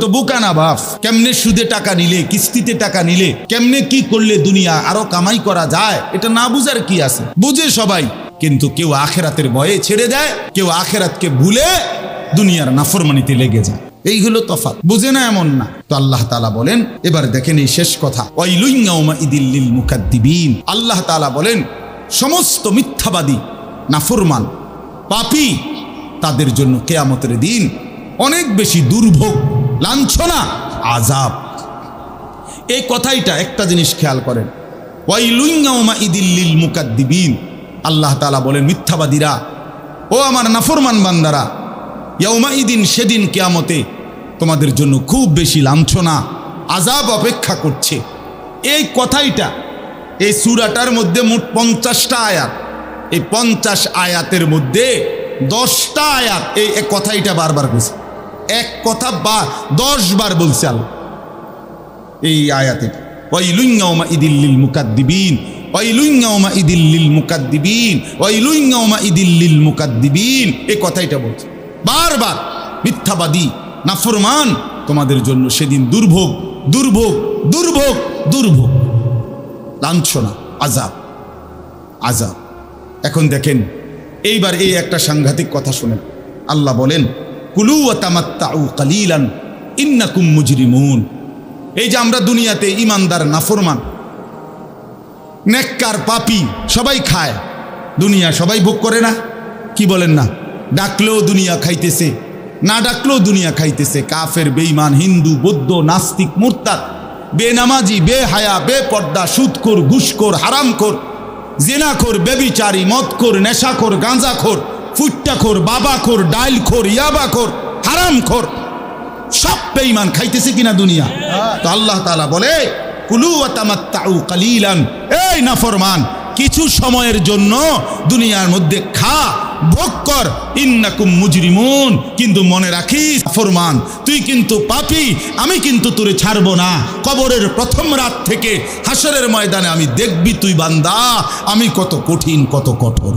তো বুকা না বাপ। কেমনে সুদে টাকা নিলে, কিস্তিতে টাকা নিলে, কেমনে কি করলে দুনিয়া আরও কামাই করা যায়, এটা না বুঝার কি আছে? বুঝে সবাই। কিন্তু কেউ আখেরাতের ভয়ে ছেড়ে দেয়, কেউ আখেরাতকে ভুলে দুনিয়ার নাফরমানিতে লেগে যায়। এই হলো তফাৎ। বুঝে না এমন না? তো আল্লাহ তালা বলেন, এবার দেখেন এই শেষ কথা। আল্লাহ তালা বলেন, সমস্ত মিথ্যাবাদী, নাফরমান, পাপি তাদের জন্য কেয়ামতের দিন অনেক বেশি দুর্ভোগ লাঞ্ছনা আজাব এই কথাইটা একটা জিনিস খেয়াল করেন। ওয়াইলুইঙ্গাউমা ইদিল্লিল মুকাদ্দিবিন। আল্লাহ তালা বলেন, মিথ্যাবাদীরা, ও আমার নাফরমান বান্দারা, ইয়াউমা ইদিন সেদিন কেয়ামতে তোমাদের জন্য খুব বেশি লাঞ্ছনা আজাব অপেক্ষা করছে। এই কথাইটা, এই সুরাটার মধ্যে মোট পঞ্চাশটা আয়াত। এই পঞ্চাশ আয়াতের মধ্যে দশটা আয়াত এই কথাইটা বারবার বলছে এক কথা বা দশ বার বলছে আল্লাহ। এই আয়াতে ওয়াইলুইঙ্গাউমা ইদিল্লিল মুকাদ্দিবিন ওয়াইলুইঙ্গাউমা ইদিল্লিল মুকাদ্দিবিন ওয়াইলুইঙ্গাউমা ইদিল্লিল মুকাদ্দিবিন। এই কথাইটা বলছে। বারবার মিথ্যাবাদী, নাফরমান, তোমাদের জন্য সেদিন দুর্ভোগ দুর্ভোগ দুর্ভোগ দুর্ভোগ। লাঞ্ছনা আজাব আজাব এখন দেখেন, এইবার এই একটা সাংঘাতিক কথা শুনেন। আল্লাহ বলেন কুলু তামাত্তাউ কালিলান, ইন্নাকুম মুজরিমুন। এই যে আমরা দুনিয়াতে ইমানদার, নাফরমান, নেককার, পাপি, সবাই খায়। দুনিয়া সবাই ভোগ করে না, কি বলেন না? ডাকলেও দুনিয়া খাইতেছে, না ডাকলেও দুনিয়া খাইতেছে। কাফের, বেঈমান, হিন্দু, বৌদ্ধ, নাস্তিক, মুরতাদ, বেনামাজি, বেহায়া, বেপর্দা, সুদখোর, ঘুষখোর, হারামখোর, জেনাখোর, বেবিচারি, মদখোর, নেশাখোর, গাঁজাখোর ফুট্টাখোর, বাবাখোর ডাইলখোর ইয়াবাখোর, হারামখোর, সব বেঈমান খাইতেছে কিনা দুনিয়া। তো আল্লাহ তাআলা বলে, কুলু ওয়াতামাত্তাউ কালিলান। এই নাফরমান, কিছু সময়ের জন্য দুনিয়ার মধ্যে খা, ভোগ কর। ইন্নাকুম মুজরিমুন, কিন্তু মনে রাখিস ফরমান তুই কিন্তু পাপি, আমি কিন্তু তোরে ছাড়বো না। কবরের প্রথম রাত থেকে হাসরের ময়দানে আমি দেখবি তুই বান্দা, আমি কত কঠিন, কত কঠোর।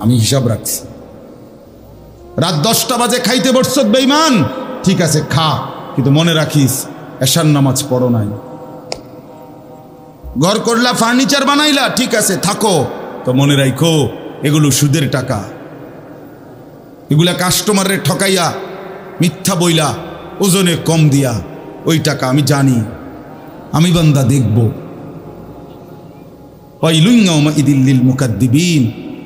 আমি হিসাব রাখছি। রাত দশটা বাজে খাইতে বসছ বেইমান ঠিক আছে, খা, কিন্তু মনে রাখিস, এশার নামাজ পড়ো নাই। ঘর করলা, ফার্নিচার বানাইলা, ঠিক আছে, থাকো। তো মনে রাখো এগুলো সুদের টাকা। এগুলা কাস্টমারের ঠকাইয়া, মিথ্যা বইলা, ওজনে কম দিয়া, ওই টাকা আমি জানি, আমি বান্দা দেখব। ওয়াইলুইঙ্গাউমা ইদিল্লিল মুকাদ্দিবিন।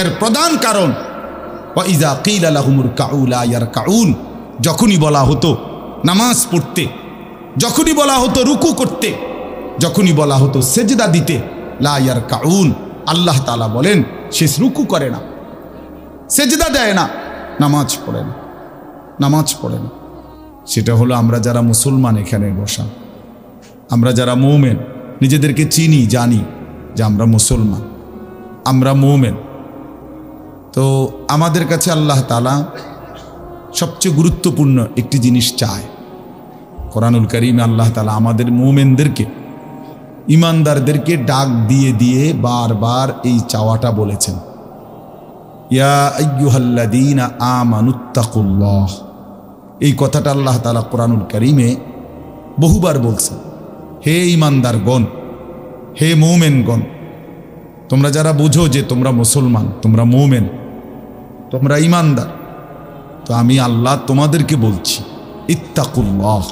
এর প্রধান কারণ ইজা কিল আলাহুমুর কাউ লাইয়ার কাউন যখনই বলা হতো নামাজ পড়তে, যখনই বলা হতো রুকু করতে, যখনই বলা হতো সেজদা দিতে লাইয়ার কাউন আল্লাহ তালা বলেন, সে রুকু করে না, সেজদা দেয় না, নামাজ পড়ে না, নামাজ পড়ে না। সেটা হলো আমরা যারা মুসলমান এখানে বসা, আমরা যারা মৌমেন, নিজেদেরকে চিনি, জানি যে আমরা মুসলমান, আমরা মৌমেন। তো আমাদের কাছে আল্লাহ তালা সবচেয়ে গুরুত্বপূর্ণ একটি জিনিস চায়। কোরআনুল করিমে আল্লাহ তালা আমাদের মোমেনদেরকে ইমানদারদেরকে ডাক দিয়ে দিয়ে বারবার এই চাওয়াটা বলেছেন। ইয়া এই কথাটা আল্লাহ তালা কোরআনুল করিমে বহুবার বলছেন। হে ইমানদারগণ হে মৌমেনগণ তোমরা যারা বুঝো যে তোমরা মুসলমান, তোমরা মৌমেন, তোমরা ইমানদার তো আমি আল্লাহ তোমাদেরকে বলছি, ইত্তাকুল্লাহ,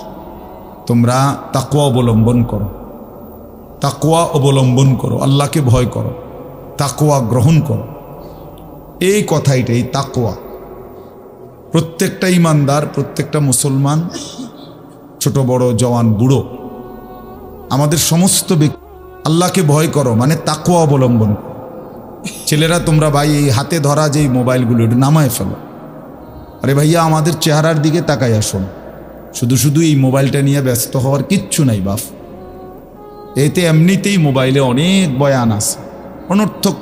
তোমরা তাকুয়া অবলম্বন করো। তাকুয়া অবলম্বন করো, আল্লাহকে ভয় করো তাকুয়া গ্রহণ করো। এই কথাইটাই তাকুয়া প্রত্যেকটা ইমানদার প্রত্যেকটা মুসলমান, ছোট বড় জওয়ান বুড়ো, আমাদের সমস্ত ব্যক্তি আল্লাহকে ভয় করো মানে তাকুয়া অবলম্বন। ছেলেরা তোমরা ভাই, এই হাতে ধরা যেই মোবাইলগুলো, একটু নামায় ফেলো। আরে ভাইয়া, আমাদের চেহারার দিকে তাকাই আসুন। শুধু শুধু এই মোবাইলটা নিয়ে ব্যস্ত হওয়ার কিচ্ছু নাই বাপ এতে এমনিতেই মোবাইলে অনেক বয়ান আছে। অনর্থক।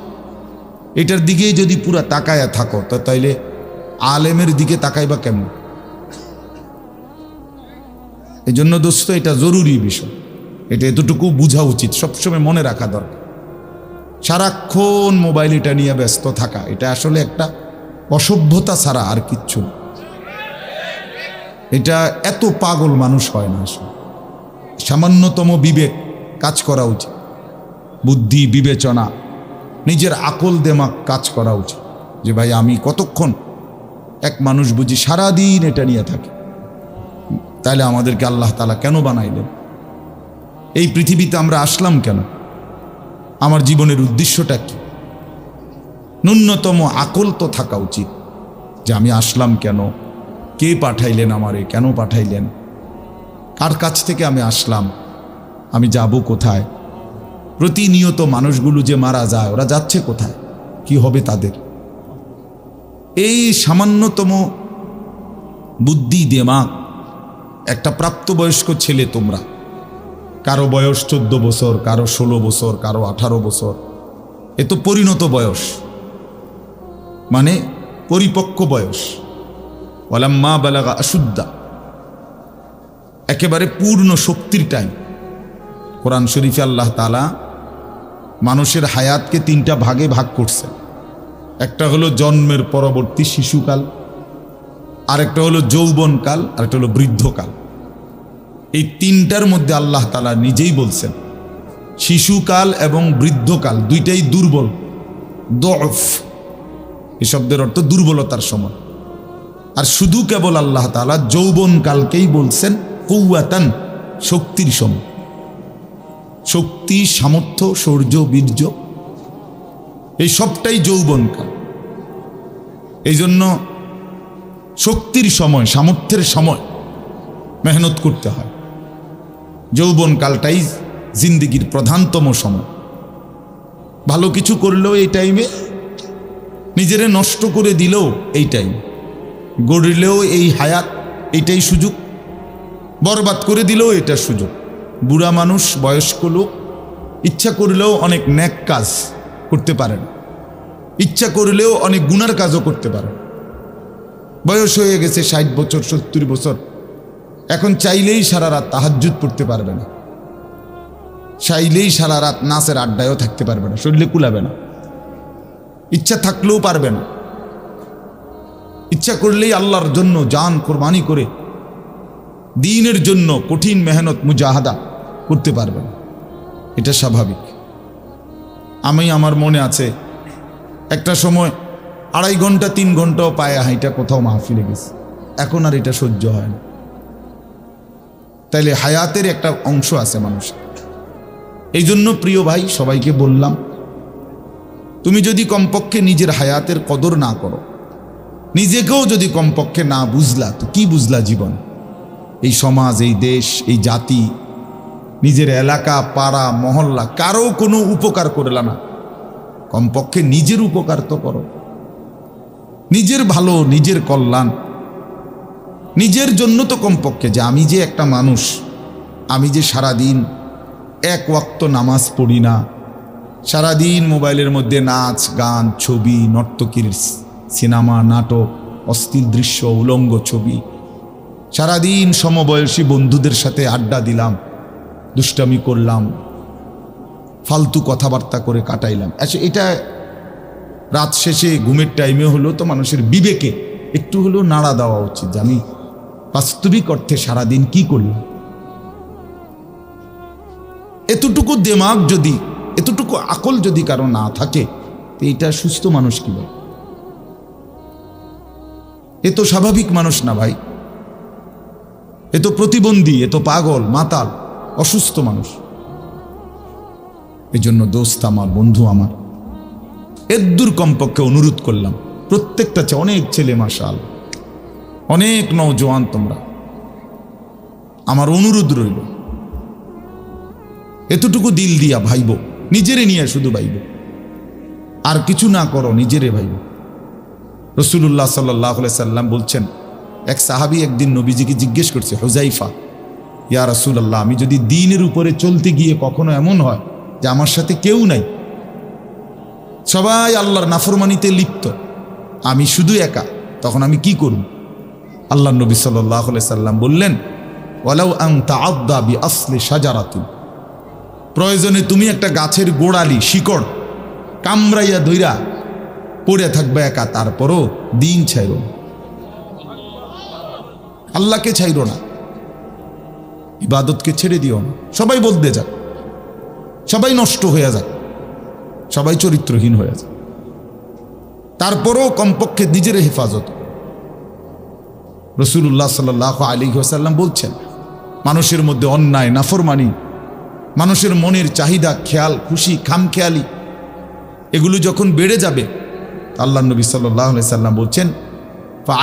এটার দিকেই যদি পুরা তাকায়া থাকো, তো তাইলে আলেমের দিকে তাকাইবা কেমন? এই জন্য দোস্ত, এটা জরুরি বিষয়। এটা এতটুকু বোঝা উচিত, সবসময় মনে রাখা দরকার। সারাক্ষণ মোবাইল এটা নিয়ে ব্যস্ত থাকা, এটা আসলে একটা অসভ্যতা ছাড়া আর কিচ্ছু এটা এত পাগল মানুষ হয় না আসলে। সামান্যতম বিবেক কাজ করা উচিত। বুদ্ধি, বিবেচনা, নিজের আকল দেমাক কাজ করা উচিত। যে ভাই, আমি কতক্ষণ এক মানুষ বুঝি সারাদিন এটা নিয়ে থাকি? তাহলে আমাদেরকে আল্লাহ তালা কেন বানাইলেন? এই পৃথিবীতে আমরা আসলাম কেন? আমার জীবনের উদ্দেশ্যটা কি? ন্যূনতম আকল তো থাকা উচিত যে আমি আসলাম কেন? কে পাঠাইলেন আমারে? কেন পাঠাইলেন? কার কাছ থেকে আমি আসলাম? আমি যাব কোথায়? প্রতিনিয়ত মানুষগুলো যে মারা যায়, ওরা যাচ্ছে কোথায়? কি হবে তাদের? এই সামান্যতম বুদ্ধি দেমাগ একটা প্রাপ্তবয়স্ক ছেলে তোমরা। কারও বয়স চোদ্দ বছর, কারও ষোলো বছর, কারও আঠারো বছর। এ তো পরিণত বয়স। মানে পরিপক্ক বয়স। ওলাম্মা বালাগা আশুদ্ধা একেবারে পূর্ণ শক্তির টাইম। কোরআন শরীফে আল্লাহ তালা মানুষের হায়াতকে তিনটা ভাগে ভাগ করছে একটা হলো জন্মের পরবর্তী শিশুকাল, আরেকটা হলো যৌবনকাল, আরেকটা হলো বৃদ্ধকাল। এই তিনটার মধ্যে আল্লাহ তালা নিজেই বলছেন, শিশুকাল এবং বৃদ্ধকাল দুইটাই দুর্বল, দফ। এই শব্দের অর্থ দুর্বলতার সময় আর শুধু কেবল আল্লাহ তালা যৌবনকালকেই বলছেন কৌয়াতান শক্তির সময় শক্তি, সামর্থ্য, শৌর্য, বীর্য, এই সবটাই যৌবনকাল। এই জন্য শক্তির সময়, সামর্থ্যের সময় মেহনত করতে হয়। যৌবনকালটাই জিন্দিগির প্রধানতম সময়। ভালো কিছু করলেও এই টাইমে নিজেরে নষ্ট করে দিলেও এই টাইম গড়লেও এই হায়াত এইটাই সুযোগ। বরবাদ করে দিলেও এটা সুযোগ। বুড়া মানুষ, বয়স্ক লোক, ইচ্ছা করলেও অনেক ন্যাক কাজ করতে পারে না। ইচ্ছা করলেও অনেক গুনার কাজও করতে পারে না। বয়স হয়ে গেছে ষাট বছর, সত্তর বছর। এখন চাইলেই সারা রাত তাহাজ্জুদ পড়তে পারবে না। চাইলেই সারা রাত নাচের আড্ডায়ও থাকতে পারবে না, শরীরে কুলাবে না। ইচ্ছা থাকলেও পারবে না। ইচ্ছা করলেই আল্লাহর জন্য জান কোরবানি করে দিনের জন্য কঠিন মেহনত মুজাহাদা করতে পারবে না। এটা স্বাভাবিক। আমি আমার মনে আছে, একটা সময় আড়াই ঘণ্টা, তিন ঘন্টাও পায়ে হাইটা কোথাও মাহফিলে গেছে। এখন আর এটা সহ্য হয় না। তাইলে হায়াতের একটা অংশ আছে মানুষের এই জন্য প্রিয় ভাই, সবাইকে বললাম, তুমি যদি কমপক্ষে নিজের হায়াতের কদর না করো, নিজেকেও যদি কমপক্ষে না বুঝলা, তো কি বুঝলা জীবন? এই সমাজ, এই দেশ, এই জাতি, নিজের এলাকা, পাড়া, মহল্লা, কারও কোনো উপকার করলা না। কমপক্ষে নিজের উপকার তো করো। নিজের ভালো, নিজের কল্যাণ নিজের জন্য তো কমপক্ষে যে আমি যে একটা মানুষ, আমি যে সারাদিন এক ওয়াক্ত নামাজ পড়ি না, সারাদিন মোবাইলের মধ্যে নাচ, গান, ছবি, নর্তকীর সিনেমা, নাটক, অস্থির দৃশ্য, উলঙ্গ ছবি, সারাদিন সমবয়সী বন্ধুদের সাথে আড্ডা দিলাম, দুষ্টামি করলাম, ফালতু কথাবার্তা করে কাটাইলাম। আচ্ছা এটা রাত শেষে ঘুমের টাইমে হলো তো মানুষের বিবেকে একটু হলেও নাড়া দেওয়া উচিত আমি বাস্তবিক অর্থে সারাদিন কি করলাম এতটুকু দেমাগ যদি, এতটুকু আকল যদি কারও না থাকে, তো এটা সুস্থ মানুষ কি বলে? এ তো স্বাভাবিক মানুষ না ভাই। এ তো প্রতিবন্ধী, এ তো পাগল, মাতাল, অসুস্থ মানুষ। এজন্য দোস্ত আমার, বন্ধু আমার। এদ্দুর কমপক্ষে অনুরোধ করলাম, প্রত্যেকটা চে- অনেক ছেলে মাসাল অনেক নওজোয়ান তোমরা। আমার অনুরোধ রইল, এতটুকু দিল দিয়া ভাইব, নিজেরে নিয়ে শুধু ভাইব। আর কিছু না করো, নিজেরে ভাইব। রসুল্লাহ সাল্লাহ সাল্লাম বলছেন, এক সাহাবি একদিন নবীজিকে জিজ্ঞেস করছে হুজাইফা ইয়া রাসূলুল্লাহ, আমি যদি দিনের উপরে চলতে গিয়ে কখনো এমন হয় যে আমার সাথে কেউ নাই? সবাই আল্লাহর নাফরমানিতে লিপ্ত। আমি শুধু একা, তখন আমি কি করব? আল্লাহ নবী সাল্লাহ সাল্লাম বললেন, ওয়ালাউ আং তাআদ্দা বি আসলি সাজারাতুন প্রয়োজনে তুমি একটা গাছের গোড়ালি, শিকড় কামড়াইয়া ধইরা পড়ে থাকবে একা, তারপরও দিন ছাইর। আল্লাহকে ছাইর না। ইবাদতকে ছেড়ে দিও না। সবাই বলতে যাক। সবাই নষ্ট হয়ে যাক। সবাই চরিত্রহীন হয়ে যাক। তারপরও কমপক্ষে নিজের হেফাজত। রসুল্লাহ সাল্লাহ আলী ওসাল্লাম বলছেন, মানুষের মধ্যে অন্যায়, নাফরমানি, মানুষের মনের চাহিদা, খেয়াল, খুশি, খামখেয়ালি, এগুলো যখন বেড়ে যাবে আল্লাহ নবী সাল্লাহ সাল্লাম বলছেন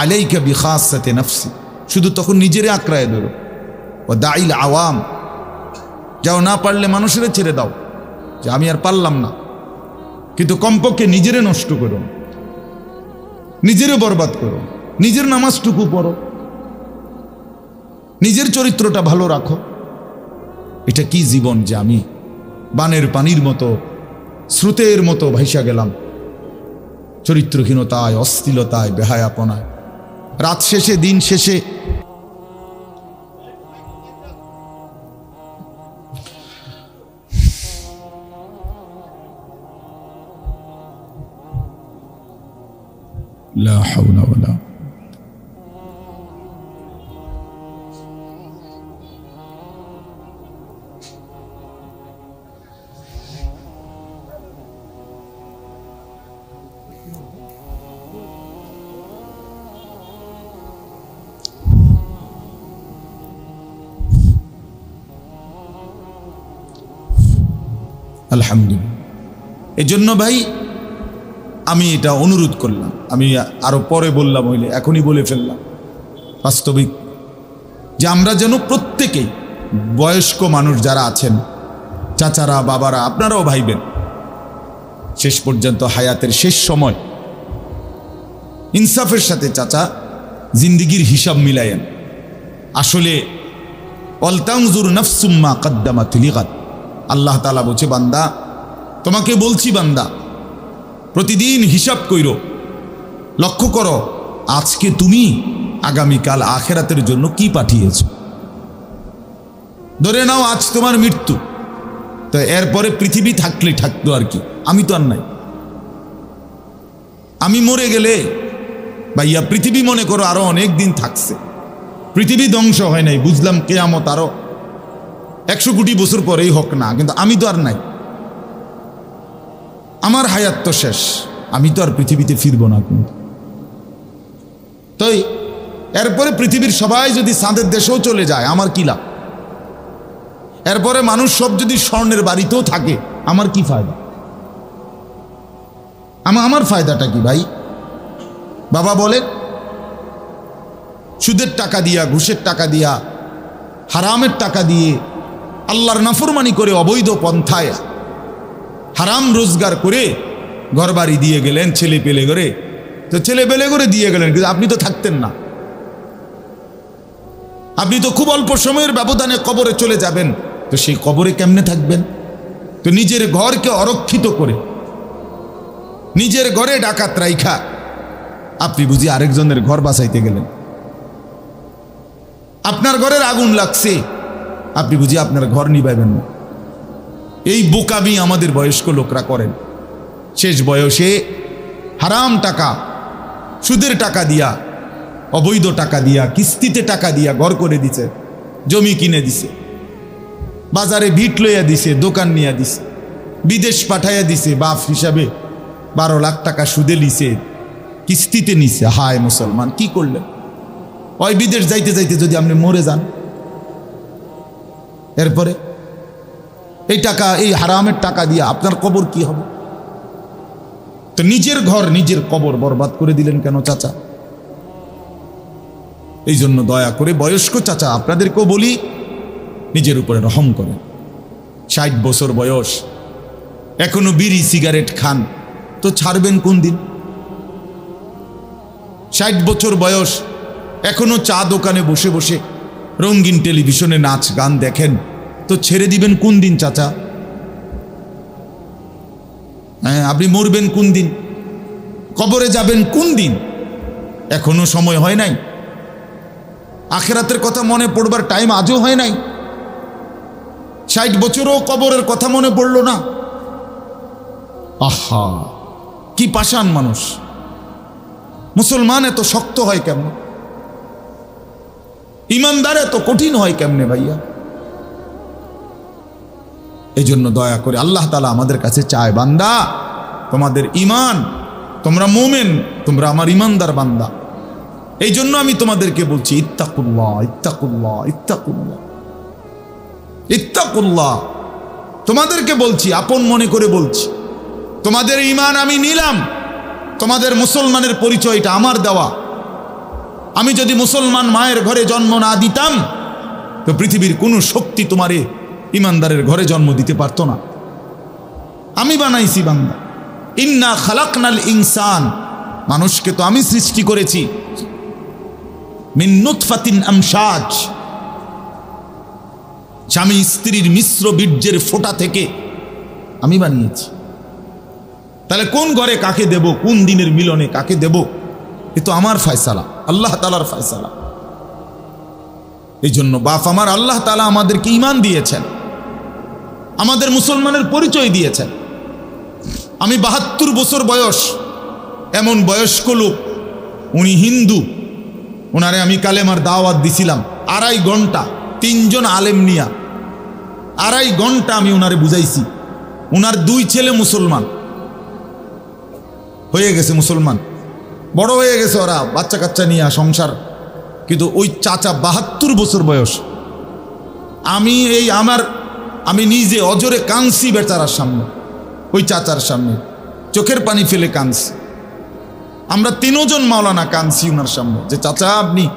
আলাইকা বিখাসাতে নফসি শুধু তখন নিজেরে আঁকড়ায় ধরো। ও দাইল আওয়াম যাও না পারলে মানুষের ছেড়ে দাও, যে আমি আর পারলাম না। কিন্তু কমপক্ষে নিজেরে নষ্ট করো, নিজেরে বরবাদ করো। নিজের নামাজটুকু পড়ো নিজের চরিত্রটা ভালো রাখো এটা কি জীবন যে আমি বানের পানির মতো স্রোতের মতো ভাইসা গেলাম চরিত্রহীনতায় অস্থিলতায় বেহায়াপনায় রাত শেষে দিন শেষে لا حول ولا আলহামদুলিল্লাহ। এজন্য ভাই, আমি এটা অনুরোধ করলাম। আমি আরও পরে বললাম হইলে, এখনই বলে ফেললাম। বাস্তবিক যে আমরা যেন প্রত্যেকেই বয়স্ক মানুষ যারা আছেন, চাচারা, বাবারা, আপনারাও ভাইবেন, শেষ পর্যন্ত হায়াতের শেষ সময় ইনসাফের সাথে চাচা জিন্দিগির হিসাব মিলায়েন। আসলে অলতাংজুর নফসুম্মা কদ্দামা তিলিগাত আল্লাহ তালা বলছে, বান্দা, তোমাকে বলছি বান্দা, প্রতিদিন হিসাব কইর, লক্ষ্য করো, আজকে তুমি আগামীকাল আখেরাতের জন্য কি পাঠিয়েছ? ধরে নাও আজ তোমার মৃত্যু, তো এরপরে পৃথিবী থাকলে থাকতো আর কি, আমি তো আর নাই। আমি মরে গেলে, ভাইয়া, পৃথিবী মনে করো আরও অনেক দিন থাকছে, পৃথিবী ধ্বংস হয় নাই, বুঝলাম কেয়ামত আরও একশো কোটি বছর পরেই হোক না, কিন্তু আমি তো আর নাই। আমার হায়াত তো শেষ, আমি তো আর পৃথিবীতে ফিরবো না কিন্তু তাই, এরপরে পৃথিবীর সবাই যদি চাঁদের দেশেও চলে যায়, আমার কি লাভ? এরপরে মানুষ সব যদি স্বর্ণের বাড়িতেও থাকে, আমার কি ফায়দা? আমার আমার ফায়দাটা কি ভাই? বাবা বলে, সুদের টাকা দিয়া, ঘুষের টাকা দিয়া, হারামের টাকা দিয়ে আল্লাহর নাফরমানি করে অবৈধ পন্থায় হারাম রোজগার করে ঘরবাড়ি দিয়ে গেলেন, ছেলে পেলে করে। তো ছেলে পেলে করে দিয়ে গেলেন, কিন্তু আপনি তো থাকতেন না। আপনি তো খুব অল্প সময়ের ব্যবধানে কবরে চলে যাবেন। তো সেই কবরে কেমনে থাকবেন? তো নিজের ঘরকে অরক্ষিত করে, নিজের ঘরে ডাকাত রাইখা, আপনি বুঝি আরেকজনের ঘর বাঁচাইতে গেলেন। আপনার ঘরের আগুন লাগছে। আপনি বুঝি আপনার ঘর নিবাইবেন না। এই বোকামি আমাদের বয়স্ক লোকরা করেন। শেষ বয়সে হারাম টাকা, সুদের টাকা দিয়া, অবৈধ টাকা দিয়া, কিস্তিতে টাকা দিয়া ঘর করে দিছে, জমি কিনে দিছে, বাজারে ভিট লইয়া দিছে, দোকান নিয়ে দিছে, বিদেশ পাঠাইয়া দিছে, বাপ হিসাবে বারো লাখ টাকা সুদে লিছে, কিস্তিতে নিছে। হায় মুসলমান, কি করলেন? ওই বিদেশ যাইতে যাইতে যদি আপনি মরে যান এরপরে, এই টাকা, এই হারামের টাকা দিয়ে আপনার কবর কি হবে? তো নিজের ঘর, নিজের কবর বরবাদ করে দিলেন কেন চাচা? এই জন্য দয়া করে বয়স্ক চাচা, আপনাদেরকেও বলি, নিজের উপরে রহম করেন। ষাট বছর বয়স, এখনও বিড়ি, সিগারেট খান, তো ছাড়বেন কোন দিন? ষাট বছর বয়স, এখনও চা দোকানে বসে বসে রঙিন টেলিভিশনে নাচ, গান দেখেন। তো ছেড়ে দিবেন কোন দিন, চাচা? হ্যাঁ আপনি মরবেন কোন দিন? কবরে যাবেন কোন দিন? এখনও সময় হয় নাই। আখেরাতের কথা মনে পড়বার টাইম আজও হয় নাই। ষাট বছরও কবরের কথা মনে পড়ল না। আহা, কি পাষাণ মানুষ। মুসলমান এত শক্ত হয় কেমন? ইমানদার এত কঠিন হয় কেমনে ভাইয়া? এই জন্য দয়া করে আল্লাহ তালা আমাদের কাছে চায়, বান্দা, তোমাদের ইমান তোমরা মোমেন, তোমরা আমার ইমানদার বান্দা। এই জন্য আমি তোমাদেরকে বলছি, ইত্তাকুল্লাহ ইত্তাকুল্লাহ ইত্তাকুল্লাহ ইত্তাকুল্লাহ। তোমাদেরকে বলছি, আপন মনে করে বলছি, তোমাদের ইমান আমি নিলাম, তোমাদের মুসলমানের পরিচয়টা আমার দেওয়া। আমি যদি মুসলমান মায়ের ঘরে জন্ম না দিতাম, তো পৃথিবীর কোনো শক্তি তোমারে ইমানদারের ঘরে জন্ম দিতে পারতো না। আমি বানাইছি বান্দা। ইন্না খালাকনাল ইনসান। মানুষকে তো আমি সৃষ্টি করেছি। মিন্নুৎফাতিন আমসাজ স্বামী স্ত্রীর মিশ্র বীর্যের ফোঁটা থেকে আমি বানিয়েছি। তাহলে কোন ঘরে কাকে দেব, কোন দিনের মিলনে কাকে দেব? এ তো আমার ফয়সালা, আল্লাহ তালার ফয়সালা। এই জন্য বাপ আমার, আল্লাহ তালা আমাদেরকে ইমান দিয়েছেন। আমাদের মুসলমানের পরিচয় দিয়েছেন। আমি বাহাত্তর বছর বয়স, এমন বয়স্ক লোক, উনি হিন্দু। ওনারে আমি কালেমার দাওয়াত দিছিলাম, আড়াই ঘণ্টা, তিনজন আলেম নিয়া। আড়াই ঘণ্টা আমি ওনারে বুঝাইছি। ওনার দুই ছেলে মুসলমান। হয়ে গেছে মুসলমান। বড় হয়ে গেছে ওরা, বাচ্চা কাচ্চা নিয়ে সংসার। কিন্তু ওই চাচা বাহাত্তর বছর বয়স। আমি এই আমার, আমি নিজে অজরে কাঁদছি বেচারার সামনে, ওই চাচার সামনে। চোখের পানি ফেলে কাঁদছি। আমরা তিনজন মাওলানা কাঁদছি ওনার সামনে, যে চাচা আপনি,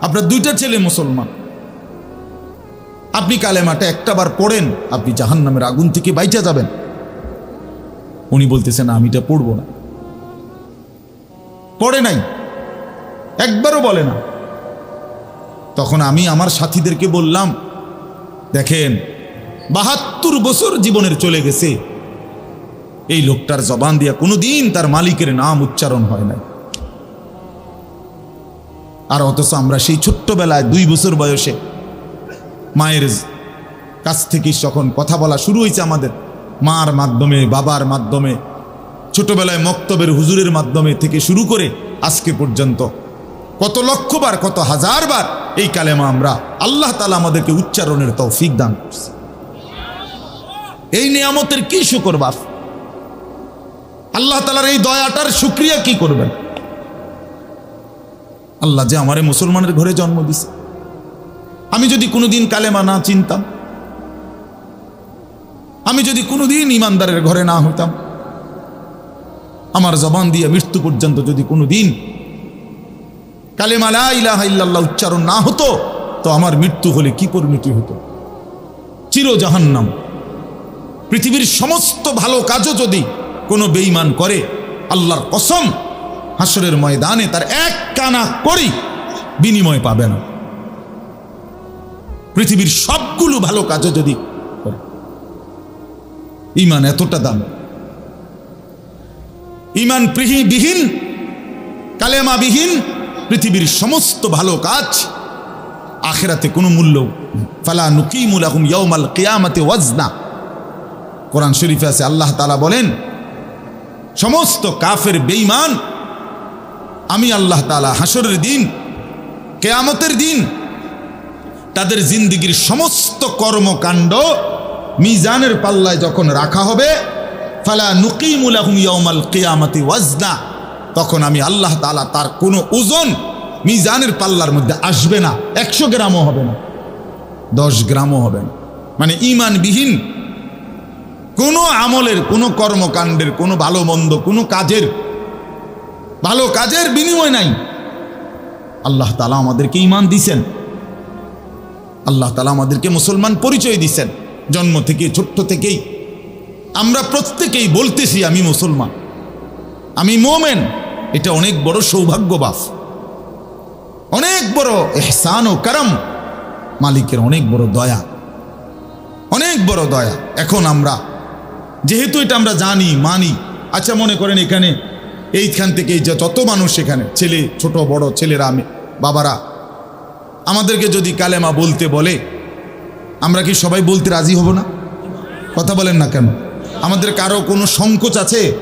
আপনার দুইটা ছেলে মুসলমান। আপনি কালেমাটা একটা বার পড়েন, আপনি জাহান নামের আগুন থেকে বাইচা যাবেন। উনি বলতেছেন, আমি এটা পড়ব না। পড়ে নাই। একবারও বলে না। তখন আমি আমার সাথীদেরকে বললাম, দেখেন, বাহাত্তর বছর জীবনের চলে গেছে। এই লোকটার জবান দিয়া কোনো দিন তার মালিকের নাম উচ্চারণ হয় না আর অথচ আমরা সেই ছোট্টবেলায় দুই বছর বয়সে মায়ের কাছ থেকে যখন কথা বলা শুরু হয়েছে আমাদের, মার মাধ্যমে, বাবার মাধ্যমে ছোটবেলায় মক্তবের হুজুরের মাধ্যমে থেকে শুরু করে আজকে পর্যন্ত। কত লক্ষবার, কত হাজারবার এই কালেমা আমরা আল্লাহ তালা আমাদেরকে উচ্চারণের তৌফিক দান করছে। এই নিয়ামতের কি শুকর বাপ? আল্লাহ তালার এই দয়াটার শুক্রিয়া কি করবেন? আল্লাহ যে আমারে মুসলমানের ঘরে জন্ম দিছে। আমি যদি কোনোদিন কালেমা না চিনতাম, আমি যদি কোনোদিন ইমানদারের ঘরে না হইতাম আমার জবান দিয়ে মৃত্যু পর্যন্ত যদি কোনোদিন কালেমা লা ইলাহা ইল্লাল্লাহ উচ্চারণ না হতো, তো আমার মৃত্যু হলে কি পরিণতি হতো? চির জাহান্নাম পৃথিবীর সমস্ত ভালো কাজও যদি কোনো বেঈমান করে, আল্লাহর কসম হাসরের ময়দানে তার এক কানা করি বিনিময় পাবে না। পৃথিবীর সবগুলো ভালো কাজও যদি করে। ইমান এতটা দাম। ইমান বিহীন কালেমাবিহীন, পৃথিবীর সমস্ত ভালো কাজ আখেরাতে কোনো মূল্য ফালা নুকিমুল আহম ইয়মাল কেয়ামাতে ওয়াজনা। কোরআন শরীফে আছে, আল্লাহ তালা বলেন, সমস্ত কাফের বেইমান আমি আল্লাহ তালা হাসরের দিন, কেয়ামতের দিন, তাদের জিন্দিগির সমস্ত কর্মকাণ্ড মিজানের পাল্লায় যখন রাখা হবে ফালা নুকিমুল আহম ইয়মাল কেয়ামতি ওয়াজনা। তখন আমি আল্লাহ তালা তার কোনো ওজন মিজানের পাল্লার মধ্যে আসবে না, একশো গ্রামও হবে না, দশ গ্রামও হবে না। মানে ইমানবিহীন কোনো আমলের, কোনো কর্মকাণ্ডের, কোনো ভালো মন্দ, কোনো কাজের, ভালো কাজের বিনিময় নাই। আল্লাহ তালা আমাদেরকে ইমান দিছেন। আল্লাহ তালা আমাদেরকে মুসলমান পরিচয় দিছেন। জন্ম থেকে, ছোট্ট থেকেই আমরা প্রত্যেকেই বলতেছি, আমি মুসলমান। আমি মোমেন। এটা অনেক বড় সৌভাগ্যবাস অনেক বড় এহসান ও কারম। মালিকের অনেক বড় দয়া। অনেক বড় দয়া। এখন আমরা, যেহেতু এটা আমরা জানি, মানি আচ্ছা মনে করেন এখানে, এইখান থেকে যত মানুষ এখানে, ছেলে, ছোট, বড়, ছেলেরা, আমি, বাবারা, আমাদেরকে যদি কালেমা বলতে বলে, আমরা কি সবাই বলতে রাজি হব না? কথা বলেন না কেন? আমাদের কারও কোনো সংকোচ আছে?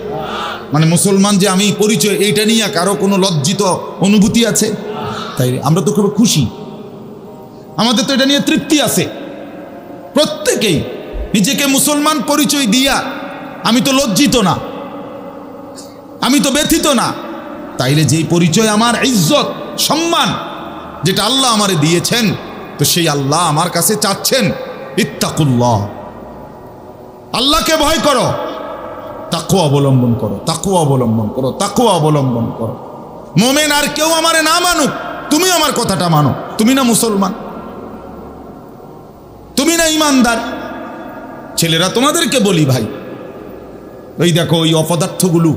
মানে মুসলমান যে আমি পরিচয়, এইটা নিয়ে কারও কোনো লজ্জিত অনুভূতি আছে? তাই আমরা তো খুব খুশি। আমাদের তো এটা নিয়ে তৃপ্তি আছে। প্রত্যেকেই নিজেকে মুসলমান পরিচয় দিয়া আমি তো লজ্জিত না। আমি তো ব্যথিত না। তাইলে যেই পরিচয় আমার ইজ্জত, সম্মান, যেটা আল্লাহ আমারে দিয়েছেন, তো সেই আল্লাহ আমার কাছে চাচ্ছেন, ইত্তাকুল্লাহ। আল্লাহকে ভয় করো। তাকু অবলম্বন করো তাকু অবলম্বন করো তাকু অবলম্বন করো। মোমেন আর কেউ আমারে না মানুক তুমি আমার কথাটা মানো। তুমি না মুসলমান, তুমি না ইমানদার। ছেলেরা তোমাদেরকে বলি ভাই ওই দেখো ওই অপদার্থগুলো,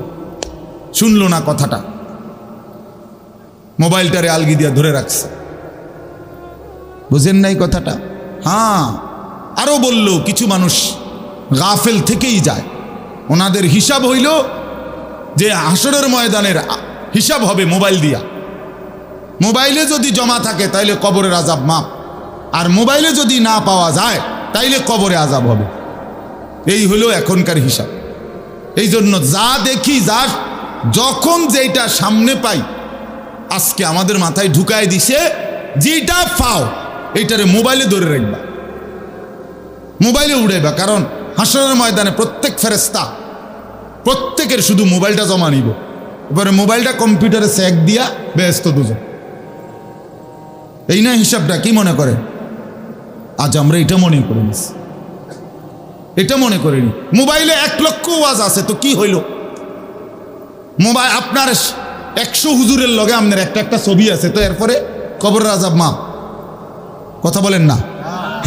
শুনলো না কথাটা। মোবাইলটারে আলগি দিয়া ধরে রাখছে। বুঝেন নাই কথাটা? হ্যাঁ আরও বলল কিছু মানুষ। গাফেল থেকেই যায়। ওনাদের হিসাব হইল যে হাসরের ময়দানের হিসাব হবে মোবাইল দিয়া। মোবাইলে যদি জমা থাকে, তাইলে কবরের আজাব মাপ আর মোবাইলে যদি না পাওয়া যায়, তাইলে কবরে আজাব হবে। এই হলো এখনকার হিসাব। এই জন্য যা দেখি, যা যখন যেটা সামনে পাই, আজকে আমাদের মাথায় ঢুকায় দিছে যেটা পাও, এইটারে মোবাইলে ধরে রাখবা। মোবাইলে উড়াইবা, কারণ হাসরের ময়দানে প্রত্যেক ফেরেস্তা প্রত্যেকের শুধু মোবাইলটা জমা নিব। এবারে মোবাইলটা কম্পিউটারে স্যাক দিয়া ব্যস্ত দুজন। এই না হিসাবটা, কি মনে করে? আজ আমরা এটা মনে করে নিছি এটা মনে করিনি মোবাইলে এক লক্ষ ওয়াজ আছে, তো কি হইল? মোবাইল আপনার একশো হুজুরের লগে আপনার একটা একটা ছবি আছে, তো এরপরে কবর রাজাব মাফ। কথা বলেন না?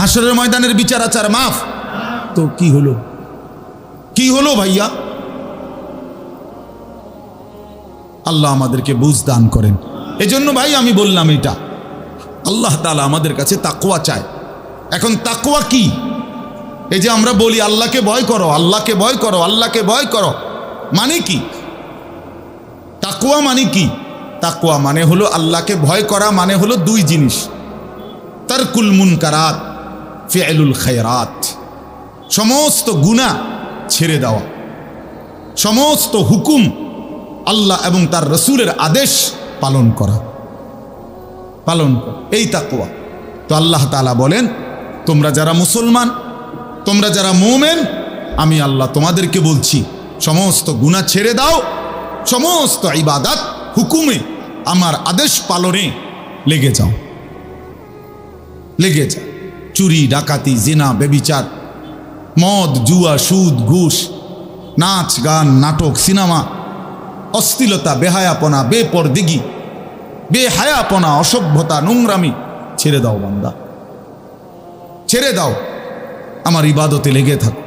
হাসরের ময়দানের বিচার আচার মাফ। তো কি হলো? কি হলো ভাইয়া? আল্লাহ আমাদেরকে বুঝ দান করেন। এজন্য ভাই আমি বললাম এটা। আল্লাহ তালা আমাদের কাছে তাকুয়া চায়। এখন তাকুয়া কি? এই যে আমরা বলি, আল্লাহকে ভয় করো, আল্লাহকে ভয় করো, আল্লাহকে ভয় করো মানে কি? তাকুয়া মানে কি? তাকুয়া মানে হলো আল্লাহকে ভয় করা মানে হলো দুই জিনিস। তারকুল মুনকারাত ফেলুল খায়রাত। সমস্ত গুণা ছেড়ে দেওয়া। সমস্ত হুকুম আল্লাহ এবং তার রসুলের আদেশ পালন করা। পালন এই তাকুয়া তো আল্লাহ তালা বলেন, তোমরা যারা মুসলমান, তোমরা যারা মোমেন, আমি আল্লাহ তোমাদেরকে বলছি, সমস্ত গুণা ছেড়ে দাও, সমস্ত ইবাদাত, হুকুমে আমার আদেশ পালনে লেগে যাও। লেগে যাও। চুরি, ডাকাতি, জিনা বেবিচার মদ, জুয়া, সুদ, ঘুষ, নাচ, গান, নাটক, সিনেমা অস্থিলতা বেহায়াপনা, বেপরদিগি, বেহায়াপনা, অসভ্যতা, নোংরামি, ছেড়ে দাও বান্দা। ছেড়ে দাও। আমার ইবাদতে লেগে থাকো।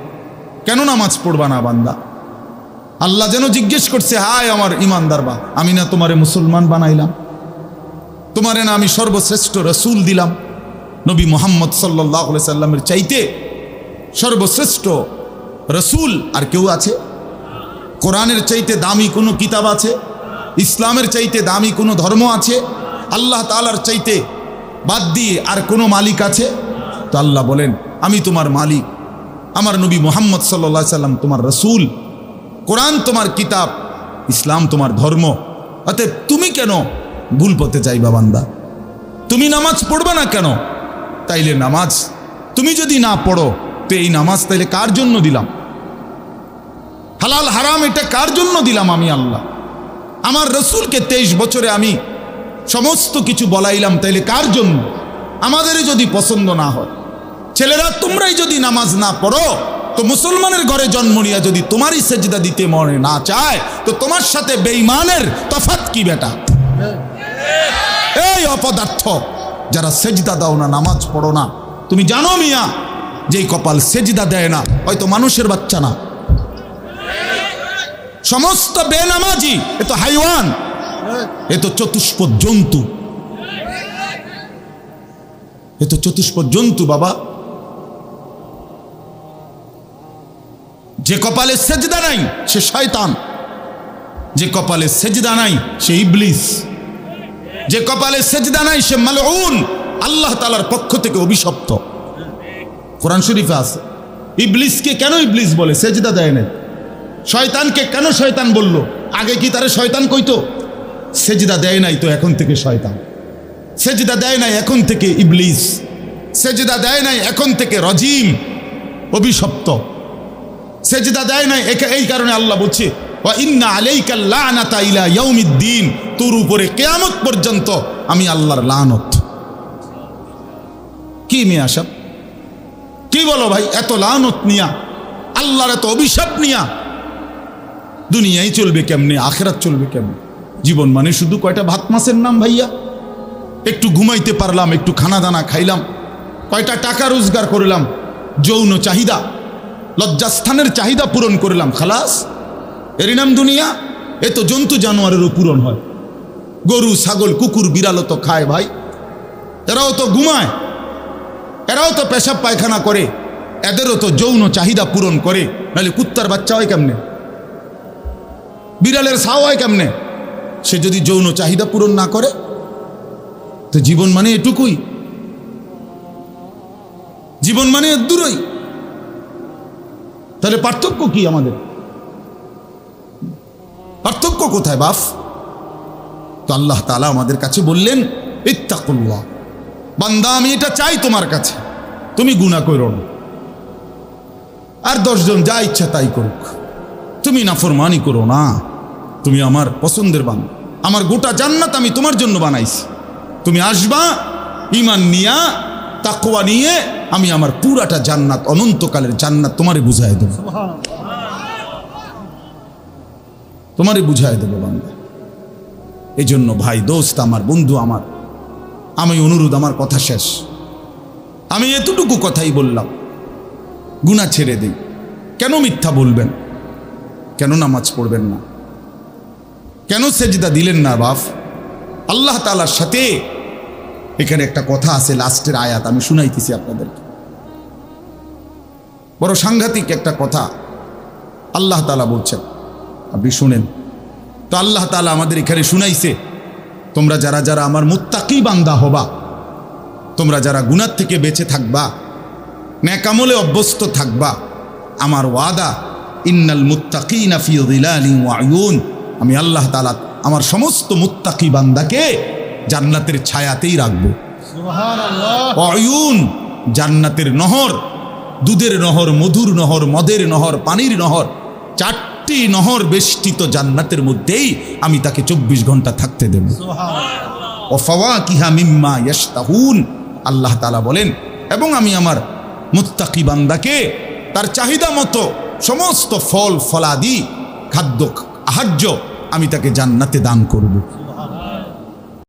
কেন নামাজ পড়বা না বান্দা? আল্লাহ যেন জিজ্ঞেস করছে, হায় আমার ইমানদার বা, আমি না তোমারে মুসলমান বানাইলাম? তোমারে না আমি সর্বশ্রেষ্ঠ রসুল দিলাম? নবী মোহাম্মদ সাল্লাহ সাল্লামের চাইতে সর্বশ্রেষ্ঠ রসুল আর কেউ আছে? কোরআনের চাইতে দামি কোনো কিতাব আছে? ইসলামের চাইতে দামি কোনো ধর্ম আছে? আল্লাহ তালার চাইতে বাদ দিয়ে আর কোনো মালিক আছে? তো আল্লাহ বলেন, আমি তোমার মালিক। আমার নবী মোহাম্মদ সাল্লা সাল্লাম তোমার রসুল। কোরআন তোমার কিতাব, ইসলাম তোমার ধর্ম। অতএব তুমি কেন ভুল পথে চাইবা বান্দা? তুমি নামাজ পড়বে না কেন? তাইলে নামাজ তুমি যদি না পড়ো তো এই নামাজ তাইলে কার জন্য দিলাম? হালাল, হারাম, এটা কার জন্য দিলাম আমি আল্লাহ? আমার রসুলকে তেইশ বছরে আমি সমস্ত কিছু বলাইলাম তাইলে কার জন্য? আমাদেরই যদি পছন্দ না হয়। ছেলেরা, তোমরাই যদি নামাজ না পড়ো, তো মুসলমানের ঘরে জন্ম নিয়ে যদি তোমারই সেজদা দিতে মনে না চায়, তো তোমার সাথে বেঈমানের তফাত কি বেটা? এই অপদার্থ, যারা সেজদা দাও না, নামাজ পড়ো না। তুমি জানো মিয়া যেই কপাল সেজদা দেয় না, হয়তো মানুষের বাচ্চা না। সমস্ত বেনামাজি, এ তো হাইওয়ান, এ তো চতুষ্প জন্তু। এ তো চতুষ্প জন্তু, বাবা। যে কপালে সেজদা নাই, সে শয়তান। যে কপালে সেজদা নাই, সে ইবলিস। যে কপালে সেজদা নাই, সে মালউন। আল্লাহ তালার পক্ষ থেকে অভিশপ্ত। কোরআন শরীফে আছে। ইবলিসকে কেন ইবলিস বলে? সেজদা দেয় নাই। শয়তানকে কেন শয়তান বলল? আগে কি তারে শয়তান কইতো? সেজদা দেয় নাই তো এখন থেকে শয়তান। সেজদা দেয় নাই এখন থেকে ইবলিস। সেজদা দেয় নাই এখন থেকে রজিম, অভিশপ্ত। সেজদা দেয় নাই একে- এই কারণে আল্লাহ বলছে ইন্না আলাইকা তোর উপরে কিয়ামত পর্যন্ত আমি আল্লাহর লানত। কি মেয়ে আসাব বলো ভাই, এত লানত নিয়া, আল্লাহর এত অভিশাপ নিয়া, দুনিয়ায় চলবে কেমনে, আখেরাত চলবে কেমনে? জীবন মানে শুধু কয়টা ভাত মাছের নাম ভাইয়া? একটু ঘুমাইতে পারলাম, একটু খানা দানা খাইলাম, কয়টা টাকা রোজগার করলাম, যৌন চাহিদা, লজ্জাস্থানের চাহিদা পূরণ করলাম, খালাস। এরই নাম দুনিয়া, এ তো জন্তু জানোয়ারেরও পূরণ হয়। গরু, ছাগল, কুকুর, বিড়ালও তো খায় ভাই। এরাও তো ঘুমায়। এরাও তো পেশাব পায়খানা করে। এদেরও তো যৌন চাহিদা পূরণ করে। নাহলে কুত্তার বাচ্চা হয় কেমনে? বিড়ালের ছাও হয় কেমনে? সে যদি যৌন চাহিদা পূরণ না করে, তো জীবন মানে এটুকুই। জীবন মানে দূরই তাহলে পার্থক্য কি আমাদের? পার্থক্য কোথায় বাফ তো আল্লাহ তালা আমাদের কাছে বললেন, ইত্তাকুল্লাহ। বান্দা, আমি এটা চাই তোমার কাছে। তুমি গুণা করো না। আর দশজন যা ইচ্ছা তাই করুক। তুমি নাফরমানি করো না। তুমি আমার পছন্দের বান আমার গোটা জান্নাত আমি তোমার জন্য বানাইছি। তুমি আসবা ইমান নিয়া তাকোয়া নিয়ে আমি আমার পুরাটা জান্নাত, অনন্তকালের জান্নাত তোমারে বুঝাই দেবো। তোমারে বুঝাই দেবো বান্দা। এই জন্য ভাই, দোস্ত, আমার বন্ধু, আমার আমি অনুরোধ, আমার কথা শেষ। আমি এতটুকু কথাই বললাম। গুণা ছেড়ে দিই। কেন মিথ্যা বলবেন? কেন নামাজ পড়বেন না? কেন সেজদা দিলেন না, বাপ? আল্লাহ তালার সাথে এখানে একটা কথা আছে, লাস্টের আয়াত, আমি শুনাইতেছি আপনাদেরকে। বড় সাংঘাতিক একটা কথা আল্লাহ তালা বলছেন। আপনি শুনেন। তো আল্লাহ তালা আমাদের এখানে শুনাইছে তোমরা যারা যারা আমার মুত্তাকি বান্দা হবা তোমরা যারা গুনার থেকে বেঁচে থাকবা ন্যাকামলে অভ্যস্ত থাকবা আমার ওয়াদা ইন্নাল মুত্তাকি ফি যিলালিন আয়ুন আমি আল্লাহ তাআলা আমার সমস্ত মুত্তাকি বান্দাকে জান্নাতের ছায়াতেই রাখব। অয়ুন জান্নাতের নহর দুধের নহর মধুর নহর মদের নহর পানির নহর চারটি নহর বেষ্টিত জান্নাতের মধ্যেই আমি তাকে চব্বিশ ঘণ্টা থাকতে দেব। অফাওয়াকিহা মিম্মা ইয়াস্তাহুন আল্লাহ তালা বলেন এবং আমি আমার মুত্তাকি বান্দাকে তার চাহিদা মতো সমস্ত ফল ফলাদি খাদ্য আহার্য আমি তাকে জান্নাতে দান করব।